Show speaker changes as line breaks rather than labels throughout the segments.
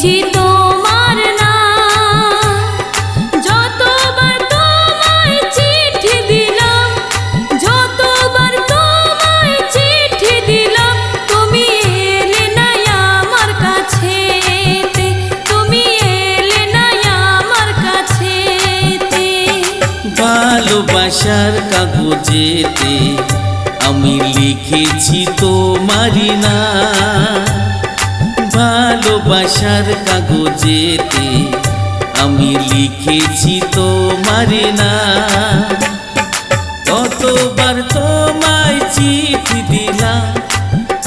চিত কাগজেতে আমি লিখেছি তোমারি না ভালোবাসার কাগজেতে আমি লিখেছি তোমারি না কতবার তোমায় চিঠি দিলাম,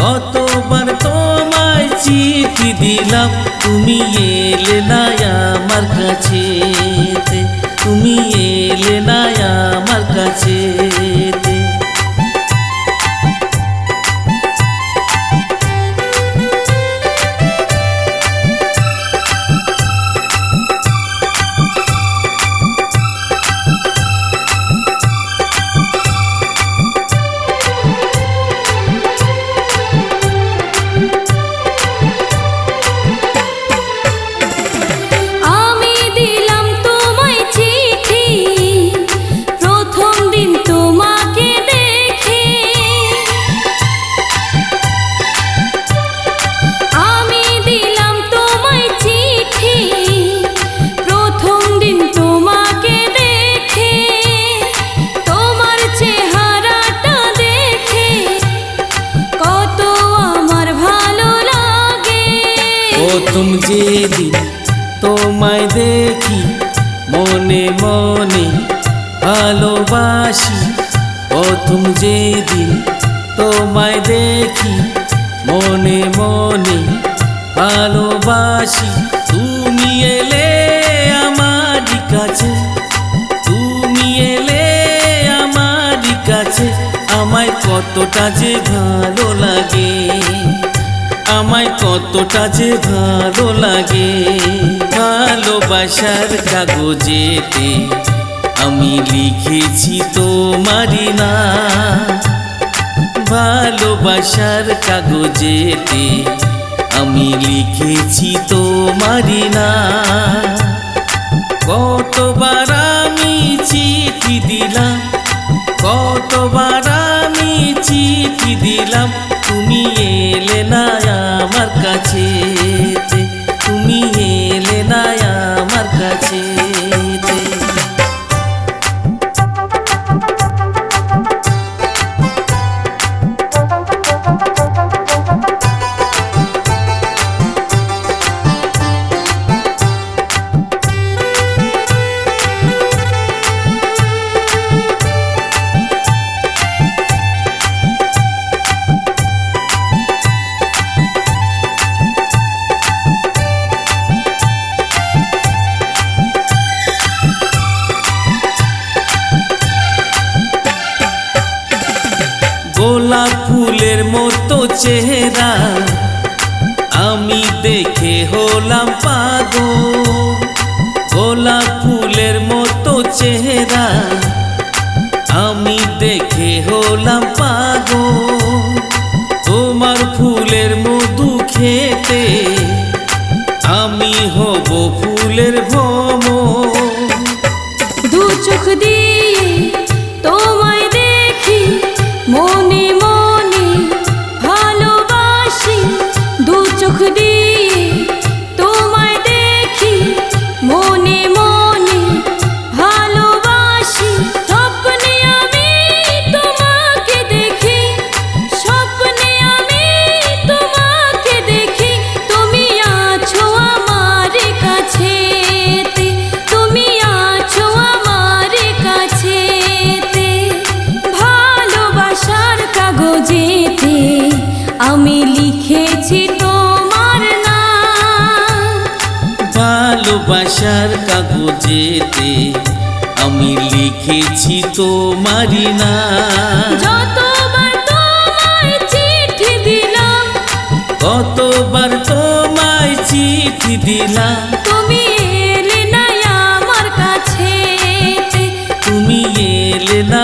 কতবার তোমায় চিঠি দিলাম, তুমি এলে না আমার কাছে তুমি এলে না
তোমায় দেখি,
মনে মনে ভালোবাসি। প্রথম যেদিন তোমায় দেখি, মনে মনে ভালোবাসি। তুমি এলে আমার কাছে, তুমি এলে আমার কাছে। আমায় কতটা যে ভালো লাগে। আমায় কতটা যে ভালো লাগে। ভালোবাসার কাগজেতে আমি লিখেছি তোমারি না ভালোবাসার কাগজেতে আমি লিখেছি তোমারি না কতবার আমি চিঠি দিলাম, কতবার আমি চিঠি দিলাম মতো চেহারা, আমি দেখে হলাম পাগল। গোলাপ ফুলের মতো চেহারা, আমি দেখে হলাম পাগল। তোমার ফুলের মধু খেতে, আমি হব ফুলের ভ্রমণ।
দু চোখ দিয়ে আমি লিখেছি তোমার নাম।
ভালোবাসার কাগজেতে আমি লিখেছি তোমারি না
যতবার তোমায় চিঠি দিলাম
কতবার তোমায় চিঠি দিলাম।
তুমি এলে না আমার কাছে।
তুমি এলে না